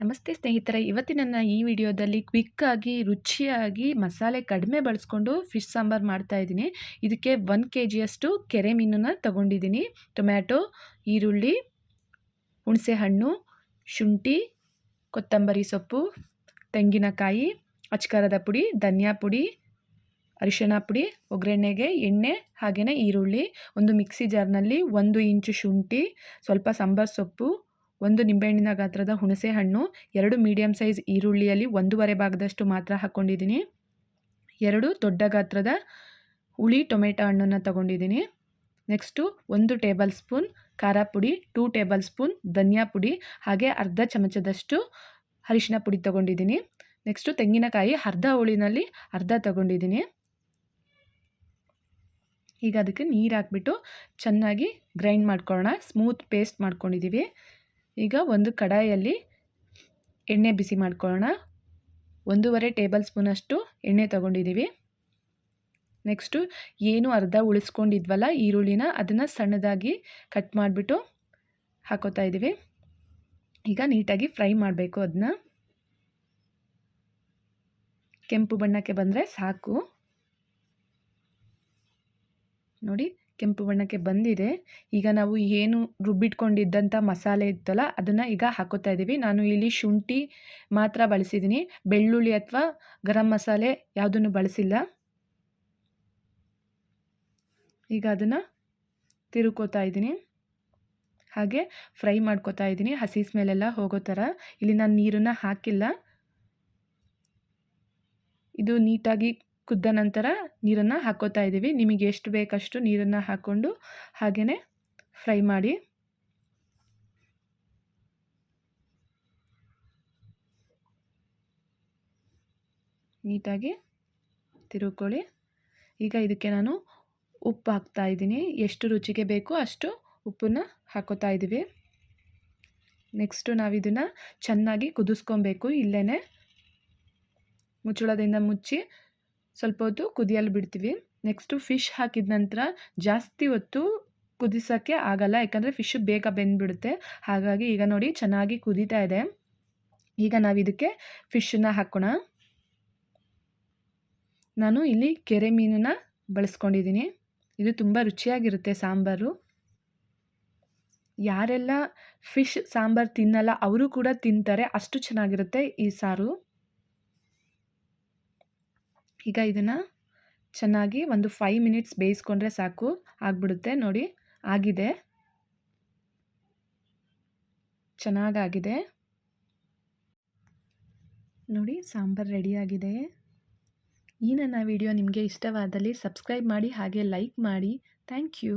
ನಮಸ್ತೆ ಸ್ನೇಹಿತರೆ, ಇವತ್ತಿನ ಈ ವಿಡಿಯೋದಲ್ಲಿ ಕ್ವಿಕ್ಕಾಗಿ, ರುಚಿಯಾಗಿ ಮಸಾಲೆ ಕಡಿಮೆ ಬಳಸ್ಕೊಂಡು ಫಿಶ್ ಸಾಂಬಾರು ಮಾಡ್ತಾ ಇದ್ದೀನಿ. ಇದಕ್ಕೆ ಒನ್ ಕೆ ಜಿಯಷ್ಟು ಕೆರೆ ಮೀನನ್ನು ತಗೊಂಡಿದ್ದೀನಿ. ಟೊಮ್ಯಾಟೊ, ಈರುಳ್ಳಿ, ಹುಣಸೆಹಣ್ಣು, ಶುಂಠಿ, ಕೊತ್ತಂಬರಿ ಸೊಪ್ಪು, ತೆಂಗಿನಕಾಯಿ, ಅಚ್ಕಾರದ ಪುಡಿ, ಧನಿಯಾ ಪುಡಿ, ಅರಿಶಿಣ ಪುಡಿ, ಒಗ್ಗರಣೆಗೆ ಎಣ್ಣೆ ಹಾಗೆಯೇ ಈರುಳ್ಳಿ, ಒಂದು ಮಿಕ್ಸಿ ಜಾರ್ನಲ್ಲಿ ಒಂದು ಇಂಚು ಶುಂಠಿ, ಸ್ವಲ್ಪ ಸಾಂಬಾರು ಸೊಪ್ಪು ಒಂದು ನಿಂಬೆಹಣ್ಣಿನ ಗಾತ್ರದ ಹುಣಸೆ ಹಣ್ಣು, ಎರಡು ಮೀಡಿಯಂ ಸೈಜ್ ಈರುಳ್ಳಿಯಲ್ಲಿ ಒಂದೂವರೆ ಭಾಗದಷ್ಟು ಮಾತ್ರ ಹಾಕ್ಕೊಂಡಿದ್ದೀನಿ ಎರಡು ದೊಡ್ಡ ಗಾತ್ರದ ಹುಳಿ ಟೊಮೆಟೊ ಹಣ್ಣನ್ನು ತಗೊಂಡಿದ್ದೀನಿ. ನೆಕ್ಸ್ಟು ಒಂದು ಟೇಬಲ್ ಸ್ಪೂನ್ ಖಾರ ಪುಡಿ, ಟೂ ಟೇಬಲ್ ಸ್ಪೂನ್ ಧನಿಯಾ ಪುಡಿ, ಹಾಗೆ ಅರ್ಧ ಚಮಚದಷ್ಟು ಅರಿಶಿನ ಪುಡಿ ತಗೊಂಡಿದ್ದೀನಿ. ನೆಕ್ಸ್ಟು ತೆಂಗಿನಕಾಯಿ ಅರ್ಧ ಹುಳಿನಲ್ಲಿ ಅರ್ಧ ತಗೊಂಡಿದ್ದೀನಿ. ಈಗ ಅದಕ್ಕೆ ನೀರು ಹಾಕ್ಬಿಟ್ಟು ಚೆನ್ನಾಗಿ ಗ್ರೈಂಡ್ ಮಾಡ್ಕೊಳ್ಳೋಣ. ಸ್ಮೂತ್ ಪೇಸ್ಟ್ ಮಾಡ್ಕೊಂಡಿದ್ದೀವಿ ಈಗ ಒಂದು ಕಡಾಯಲ್ಲಿ ಎಣ್ಣೆ ಬಿಸಿ ಮಾಡ್ಕೊಳ್ಳೋಣ. ಒಂದೂವರೆ ಟೇಬಲ್ ಸ್ಪೂನಷ್ಟು ಎಣ್ಣೆ ತೊಗೊಂಡಿದ್ದೀವಿ. ನೆಕ್ಸ್ಟು ಏನು ಅರ್ಧ ಉಳಿಸ್ಕೊಂಡಿದ್ವಲ್ಲ ಈರುಳ್ಳಿನ ಅದನ್ನು ಸಣ್ಣದಾಗಿ ಕಟ್ ಮಾಡಿಬಿಟ್ಟು ಹಾಕೋತಾ ಇದ್ದೀವಿ. ಈಗ ನೀಟಾಗಿ ಫ್ರೈ ಮಾಡಬೇಕು ಅದನ್ನ ಕೆಂಪು ಬಣ್ಣಕ್ಕೆ ಬಂದರೆ ಸಾಕು. ನೋಡಿ ಕೆಂಪು ಬಣ್ಣಕ್ಕೆ ಬಂದಿದೆ. ಈಗ ನಾವು ಏನು ರುಬ್ಬಿಟ್ಕೊಂಡಿದ್ದಂಥ ಮಸಾಲೆ ಇತ್ತಲ್ಲ, ಅದನ್ನು ಈಗ ಹಾಕೋತಾ ಇದ್ದೀವಿ ನಾನು ಇಲ್ಲಿ ಶುಂಠಿ ಮಾತ್ರ ಬಳಸಿದ್ದೀನಿ ಬೆಳ್ಳುಳ್ಳಿ ಅಥವಾ ಗರಂ ಮಸಾಲೆ ಯಾವುದನ್ನು ಬಳಸಿಲ್ಲ. ಈಗ ಅದನ್ನು ತಿರುಕೋತಾ ಇದ್ದೀನಿ ಹಾಗೆ ಫ್ರೈ ಮಾಡ್ಕೋತಾ ಇದ್ದೀನಿ ಹಸಿ ಸ್ಮೆಲೆಲ್ಲ ಹೋಗೋ ಥರ. ಇಲ್ಲಿ ನಾನು ನೀರನ್ನು ಹಾಕಿಲ್ಲ. ಇದು ನೀಟಾಗಿ ಕುದ್ದ ನಂತರ ನೀರನ್ನು ಹಾಕೋತಾ ಇದ್ದೀವಿ. ನಿಮಗೆ ಎಷ್ಟು ಬೇಕಷ್ಟು ನೀರನ್ನು ಹಾಕ್ಕೊಂಡು ಹಾಗೆಯೇ ಫ್ರೈ ಮಾಡಿ. ನೀಟಾಗಿ ತಿರುಕೊಳ್ಳಿ. ಈಗ ಇದಕ್ಕೆ ನಾನು ಉಪ್ಪು ಹಾಕ್ತಾ ಇದ್ದೀನಿ. ಎಷ್ಟು ರುಚಿಗೆ ಬೇಕು ಅಷ್ಟು ಉಪ್ಪನ್ನು ಹಾಕೋತಾ ಇದ್ದೀವಿ. ನೆಕ್ಸ್ಟು ನಾವು ಇದನ್ನು ಚೆನ್ನಾಗಿ ಕುದಿಸ್ಕೊಬೇಕು. ಇಲ್ಲೇ ಮುಚ್ಚಳದಿಂದ ಮುಚ್ಚಿ ಸ್ವಲ್ಪ ಹೊತ್ತು ಕುದಿಯಲು ಬಿಡ್ತೀವಿ. ನೆಕ್ಸ್ಟು ಫಿಶ್ ಹಾಕಿದ ನಂತರ ಜಾಸ್ತಿ ಹೊತ್ತು ಕುದಿಸೋಕ್ಕೆ ಆಗಲ್ಲ. ಯಾಕಂದರೆ ಫಿಶ್ ಬೇಗ ಬೆಂದುಬಿಡುತ್ತೆ. ಹಾಗಾಗಿ ಈಗ ನೋಡಿ ಚೆನ್ನಾಗಿ ಕುದೀತಾ ಇದೆ. ಈಗ ನಾವು ಇದಕ್ಕೆ ಫಿಶ್ಶನ್ನ ಹಾಕೋಣ. ನಾನು ಇಲ್ಲಿ ಕೆರೆ ಮೀನನ್ನ ಬಳಸ್ಕೊಂಡಿದ್ದೀನಿ. ಇದು ತುಂಬ ರುಚಿಯಾಗಿರುತ್ತೆ ಸಾಂಬಾರು. ಯಾರೆಲ್ಲ ಫಿಶ್ ಸಾಂಬಾರು ತಿನ್ನಲ್ಲ, ಅವರು ಕೂಡ ತಿಂತಾರೆ. ಅಷ್ಟು ಚೆನ್ನಾಗಿರುತ್ತೆ ಈ ಸಾರು. ಈಗ ಇದನ್ನು ಚೆನ್ನಾಗಿ ಒಂದು ಫೈವ್ ಮಿನಿಟ್ಸ್ ಬೇಯಿಸ್ಕೊಂಡ್ರೆ ಸಾಕು. ಆಗಿಬಿಡುತ್ತೆ ನೋಡಿ. ಆಗಿದೆ. ಚೆನ್ನಾಗಾಗಿದೆ. ನೋಡಿ, ಸಾಂಬಾರು ರೆಡಿಯಾಗಿದೆ ಈ ನನ್ನ ವಿಡಿಯೋ ನಿಮಗೆ ಇಷ್ಟವಾದಲ್ಲಿ ಸಬ್ಸ್ಕ್ರೈಬ್ ಮಾಡಿ, ಹಾಗೆ ಲೈಕ್ ಮಾಡಿ. Thank you